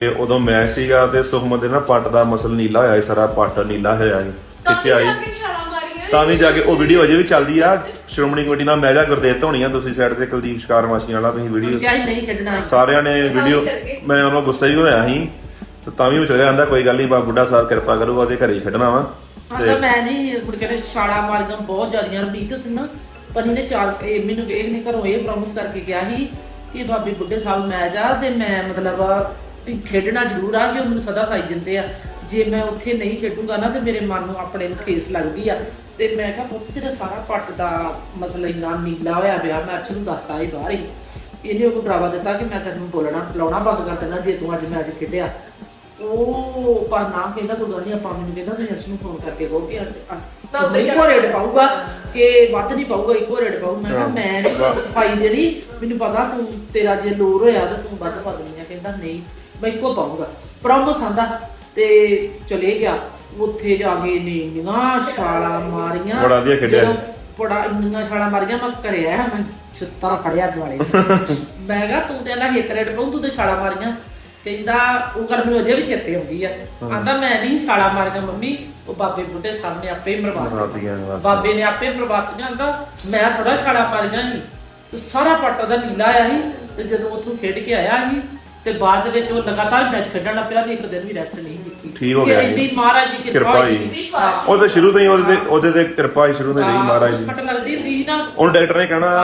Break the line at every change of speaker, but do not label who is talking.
ਤੇ ਉਦੋਂ ਮੈਚ ਸੀਗਾ ਤੇ ਸੁਖਮਨ ਦੇ ਨਾ ਪੱਟ ਦਾ ਮਸਲ ਨੀਲਾ ਹੋਇਆ ਸੀ ਸਾਰਾ ਪੱਟ ਨੀਲਾ ਹੋਇਆ ਸੀ। ਖਿੱਚਿਆ ਸੀ ਤਾਂ ਵੀ ਜਾ ਕੇ ਉਹ ਵੀਡੀਓ ਅਜੇ ਵੀ ਚੱਲਦੀ ਆ। ਸ਼੍ਰੋਮਣੀ ਕਮੇਟੀ ਨਾਲ ਮੈਜਾ ਗੁਰਦੇਵ ਹੋਣੀ ਆ ਤੁਸੀਂ ਸਾਈਡ ਤੇ ਕੁਲਦੀਪ ਸ਼ਿਕਾਰ ਮਾਸੀ ਵਾਲਾ ਤੁਸੀਂ ਵੀਡੀਓ ਸਾਰਿਆਂ ਨੇ ਵੀਡੀਓ। ਮੈਂ ਉਹਨਾਂ ਗੁੱਸਾ ਹੀ ਹੋਇਆ ਸੀ ਤੇ ਤਾਂ ਵੀ ਉਹ ਚਲੇ ਜਾਂਦਾ ਕੋਈ ਗੱਲ ਨਹੀਂ ਬਾ ਬੁੱਢਾ ਸਾਹਿਬ ਕਿਰਪਾ ਕਰੂਗਾ ਉਹਦੇ ਘਰੇ ਹੀ ਖੇਡਣਾ ਵਾ।
ਹਾਂ ਮੈਂ ਨਹੀਂ ਮੁੜ ਕੇ ਨੇ ਛਾਲਾ ਮਾਰੀਆਂ ਬਹੁਤ ਜ਼ਿਆਦੀਆਂ ਰਮੀਤ ਤੇ ਨਾ ਪਨੀ ਨੇ ਚਾਰ ਇਹ ਮੈਨੂੰ ਇਹ ਨੇ ਘਰੋਂ ਇਹ ਪ੍ਰੋਮਿਸ ਕਰਕੇ ਗਿਆ ਸੀ ਕਿ ਬਾਬੀ ਬੁੱਢੇ ਸਾਹਿਬ ਮੈਚ ਆ ਤੇ ਮੈਂ ਮਤਲਬ ਵੀ ਖੇਡਣਾ ਜ਼ਰੂਰ ਆ, ਕਿ ਉਹ ਮੈਨੂੰ ਸਦਾ ਸਾਈ ਜਾਂਦੇ ਆ। ਜੇ ਮੈਂ ਉੱਥੇ ਨਹੀਂ ਖੇਡੂਗਾ ਨਾ, ਤੇ ਮੇਰੇ ਮਨ ਨੂੰ ਆਪਣੇ ਨੂੰ ਠੇਸ ਲੱਗਦੀ ਆ। ਤੇ ਮੈਂ ਕਿਹਾ ਪੁੱਤ, ਤੇਰਾ ਸਾਰਾ ਪੱਟ ਦਾ ਮਸਲਾ ਇੰਨਾ ਨੀਲਾ ਹੋਇਆ ਪਿਆ, ਮੈਂ ਅਰਸ਼ ਨੂੰ ਦੱਸਤਾ ਇਹ ਬਾਹਰ ਹੀ। ਇਹਨੇ ਉਹ ਡਰਾਵਾ ਦਿੱਤਾ ਕਿ ਮੈਂ ਤੈਨੂੰ ਬੋਲਣਾ, ਬੁਲਾਉਣਾ ਬੰਦ ਕਰ ਦੇਣਾ, ਜੇ ਤੂੰ ਅੱਜ ਮੈਂ ਅੱਜ ਖੇਡਿਆ। ਉਹ ਪਰ ਨਾ ਕਹਿੰਦਾ ਕੋਈ ਗੱਲ ਨਹੀਂ ਆਪਾਂ ਮੈਨੂੰ ਕਹਿੰਦਾ ਤੁਸੀਂ ਅਰਸ਼ ਨੂੰ ਫੋਨ ਕਰਕੇ ਕਹੋ ਕਿ ਅੱਜ
ਤਾਂ ਹੀ
ਇੱਕੋ ਰੇਟ ਪਾਊਗਾ ਕਿ ਵੱਧ ਨਹੀਂ ਪਾਊਗਾ ਇੱਕੋ ਰੇਟ ਪਾਊ। ਮੈਂ ਕਿਹਾ ਮੈਂ ਨਹੀਂ ਸਫ਼ਾਈ ਦੇਣੀ ਮੈਨੂੰ ਪਤਾ ਤੂੰ ਤੇਰਾ ਜੇ ਲੋਰ ਹੋਇਆ ਤਾਂ ਤੂੰ ਵੱਧ ਪਾ ਦਿੰਦੀ ਆ। ਕਹਿੰਦਾ ਨਹੀਂ ਮੈਂ ਇੱਕੋ ਪਾਊਗਾ। ਪ੍ਰੋਮਿਸ ਆਂਦਾ ਤੇ ਚਲੇ ਗਿਆ। ਉੱਥੇ ਜਾ ਕੇ ਨੇ ਇੰਨੀਆਂ ਛਾਲਾਂ ਮਾਰੀਆਂ।
ਬੜਾ ਵਧੀਆ ਖੇਡਿਆ।
ਜਦੋਂ ਬੜਾ ਇੰਨੀਆਂ ਛਾਲਾਂ ਮਾਰੀਆਂ ਮੈਂ ਘਰੇ ਆਇਆ ਮੈਂ ਛੱਤਰ ਫੜਿਆ ਦੁਆਲੇ। ਮੈਂ ਕਿਹਾ ਤੂੰ ਤੇ ਅੱਲਾ ਇੱਕ ਰੇਟ ਪਾਉ ਤੂੰ ਤੇ ਛਾਲਾਂ ਮਾਰੀਆਂ। ਕਹਿੰਦਾ ਉਹ ਗੱਲ ਮੈਨੂੰ ਅਜੇ ਵੀ ਚੇਤੇ ਆਉਂਦੀ ਆ। ਆਂਦਾ ਮੈਂ ਨਹੀਂ ਛਾਲਾਂ ਮਾਰੀਆਂ ਮੰਮੀ ਉਹ ਬਾਬੇ ਬੁੱਢੇ ਸਾਹਮਣੇ ਆਪੇ ਹੀ ਮਰਵਾਤੀਆਂ
ਬਸ।
ਬਾਬੇ ਨੇ ਆਪੇ ਮਰਵਾਤੀਆਂ ਆਂਦਾ ਮੈਂ ਥੋੜਾ ਛਾਲਾਂ ਮਾਰੀਆਂ ਸੀ ਤੇ ਸਾਰਾ ਪੱਟ ਦਾ ਨੀਲਾ ਆਇਆ ਸੀ ਤੇ ਜਦੋਂ ਉੱਥੋਂ ਖੇਡ ਕੇ ਆਇਆ ਸੀ ਤੇ ਬਾਅਦ ਦੇ ਵਿੱਚ ਉਹ ਲਗਾਤਾਰ ਮੈਚ ਖੇਡਣ ਲੱਗ ਪਿਆ ਵੀ ਇੱਕ ਦਿਨ ਵੀ ਰੈਸਟ ਨਹੀਂ ਕੀਤੀ।
ਠੀਕ ਹੋ
ਕਿ
ਗਿਆ ਜੀ।
ਇੰਨੀ ਮਹਾਰਾਜ ਦੀ ਕਿਰਪਾ
ਕਿਰਪਾ
ਹੋਈ।
ਜੀ।
ਵਿਸ਼ਵਾਸ।
ਉਹ ਤਾਂ ਸ਼ੁਰੂ ਤੋਂ ਹੀ ਉਹਦੇ ਤੇ ਉਹਦੇ ਤੇ ਕਿਰਪਾ ਹੀ ਸ਼ੁਰੂ ਤੋਂ ਹੀ ਰਹੀ ਮਹਾਰਾਜ ਦੀ।
ਸੱਟ ਲੱਗਦੀ ਸੀ ਨਾ।
ਹੁਣ ਡਾਕਟਰ ਨੇ ਕਹਿਣਾ